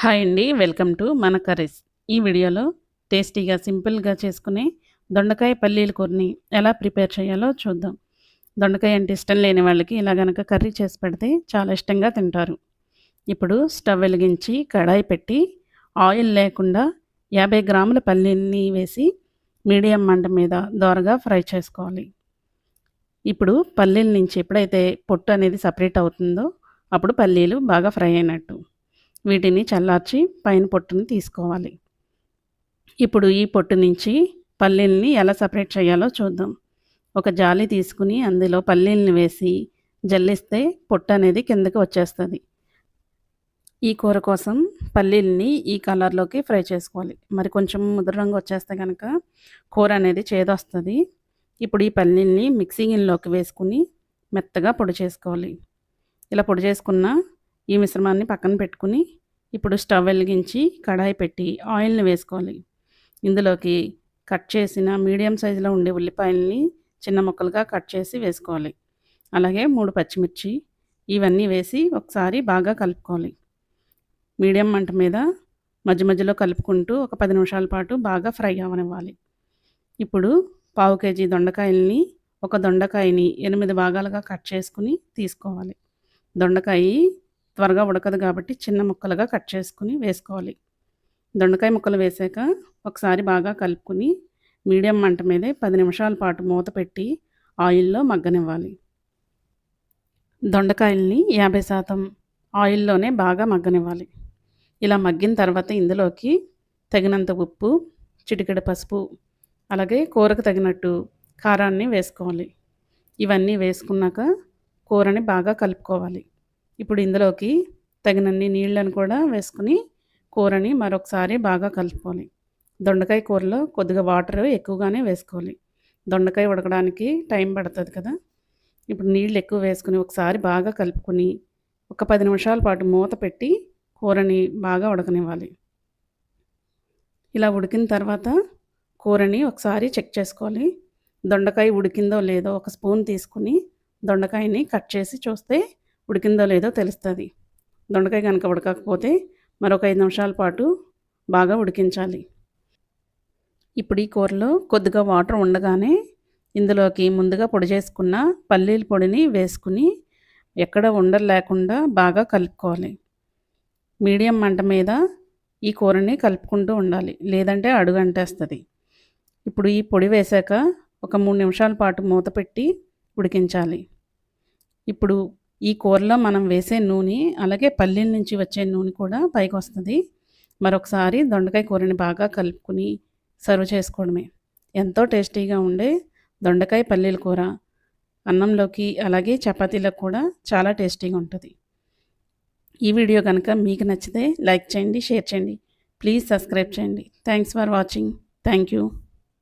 Hi అండి welcome to మన curries. ఈ వీడియోలో టేస్టీగా సింపుల్గా చేసుకునే దొండకాయ పల్లీల కూరని ఎలా ప్రిపేర్ చేయాలో చూద్దాం. దొండకాయ అంటే ఇష్టం లేని వాళ్ళకి ఇలా గనక కర్రీ చేసి పెడితే చాలా ఇష్టంగా తింటారు. ఇప్పుడు స్టవ్ వెలిగించి కడాయి పెట్టి ఆయిల్ లేకుండా యాభై గ్రాముల పల్లీల్ని వేసి మీడియం మంట మీద దోరగా ఫ్రై చేసుకోవాలి. ఇప్పుడు పల్లీల నుంచి ఎప్పుడైతే పొట్టు అనేది సపరేట్ అవుతుందో అప్పుడు పల్లీలు బాగా ఫ్రై అయినట్టు. వీటిని చల్లార్చి పైన పొట్టుని తీసుకోవాలి. ఇప్పుడు ఈ పొట్టు నుంచి పల్లీల్ని ఎలా సపరేట్ చేయాలో చూద్దాం. ఒక జాలి తీసుకుని అందులో పల్లీల్ని వేసి జల్లిస్తే పొట్టు అనేది కిందకి వచ్చేస్తుంది. ఈ కూర కోసం పల్లీల్ని ఈ కలర్లోకి ఫ్రై చేసుకోవాలి. మరి కొంచెం ముదురు రంగు వచ్చేస్తే కనుక కూర అనేది చేదొస్తుంది. ఇప్పుడు ఈ పల్లీల్ని మిక్సింగ్లోకి వేసుకుని మెత్తగా పొడి చేసుకోవాలి. ఇలా పొడి చేసుకున్న ఈ మిశ్రమాన్ని పక్కన పెట్టుకుని ఇప్పుడు స్టవ్ వెలిగించి కడాయి పెట్టి ఆయిల్ని వేసుకోవాలి. ఇందులోకి కట్ చేసిన మీడియం సైజులో ఉండే ఉల్లిపాయల్ని చిన్న ముక్కలుగా కట్ చేసి వేసుకోవాలి. అలాగే మూడు పచ్చిమిర్చి ఇవన్నీ వేసి ఒకసారి బాగా కలుపుకోవాలి. మీడియం మంట మీద మధ్య మధ్యలో కలుపుకుంటూ ఒక పది నిమిషాల పాటు బాగా ఫ్రై అవనివ్వాలి. ఇప్పుడు పావు కేజీ దొండకాయల్ని ఒక దొండకాయని ఎనిమిది భాగాలుగా కట్ చేసుకుని తీసుకోవాలి. దొండకాయ త్వరగా ఉడకదు కాబట్టి చిన్న ముక్కలుగా కట్ చేసుకుని వేసుకోవాలి. దొండకాయ ముక్కలు వేసాక ఒకసారి బాగా కలుపుకుని మీడియం మంట మీదే పది నిమిషాల పాటు మూత పెట్టి ఆయిల్లో మగ్గనివ్వాలి. దొండకాయల్ని యాభై శాతం ఆయిల్లోనే బాగా మగ్గనివ్వాలి. ఇలా మగ్గిన తర్వాత ఇందులోకి తగినంత ఉప్పు చిటికెడ పసుపు అలాగే కూరకు తగినట్టు కారాన్ని వేసుకోవాలి. ఇవన్నీ వేసుకున్నాక కూరని బాగా కలుపుకోవాలి. ఇప్పుడు ఇందులోకి తగినన్ని నీళ్ళను కూడా వేసుకుని కూరని మరొకసారి బాగా కలుపుకోవాలి. దొండకాయ కూరలో కొద్దిగా వాటర్ ఎక్కువగానే వేసుకోవాలి. దొండకాయ ఉడకడానికి టైం పడుతుంది కదా. ఇప్పుడు నీళ్ళు ఎక్కువ వేసుకుని ఒకసారి బాగా కలుపుకొని ఒక పది నిమిషాల పాటు మూత పెట్టి కూరని బాగా ఉడకనివ్వాలి. ఇలా ఉడికిన తర్వాత కూరని ఒకసారి చెక్ చేసుకోవాలి. దొండకాయ ఉడికిందో లేదో ఒక స్పూన్ తీసుకుని దొండకాయని కట్ చేసి చూస్తే ఉడికిందో లేదో తెలుస్తుంది. దొండకాయ కనుక ఉడకకపోతే మరొక ఐదు నిమిషాల పాటు బాగా ఉడికించాలి. ఇప్పుడు ఈ కూరలో కొద్దిగా వాటర్ ఉండగానే ఇందులోకి ముందుగా పొడి చేసుకున్న పల్లీల పొడిని వేసుకుని ఎక్కడ ఉండలు లేకుండా బాగా కలుపుకోవాలి. మీడియం మంట మీద ఈ కూరని కలుపుకుంటూ ఉండాలి. లేదంటే అడుగు అంటేస్తుంది. ఇప్పుడు ఈ పొడి వేశాక ఒక మూడు నిమిషాల పాటు మూత పెట్టి ఉడికించాలి. ఇప్పుడు ఈ కూరలో మనం వేసే నూనె అలాగే పల్లీల నుంచి వచ్చే నూనె కూడా పైకి వస్తుంది మరొకసారి దొండకాయ కూరని బాగా కలుపుకుని సర్వ్ చేసుకోవడమే. ఎంతో టేస్టీగా ఉండే దొండకాయ పల్లీల కూర అన్నంలోకి అలాగే చపాతీలకు కూడా చాలా టేస్టీగా ఉంటుంది. ఈ వీడియో కనుక మీకు నచ్చితే లైక్ చేయండి షేర్ చేయండి. ప్లీజ్ సబ్స్క్రైబ్ చేయండి. Thanks for watching. Thank you.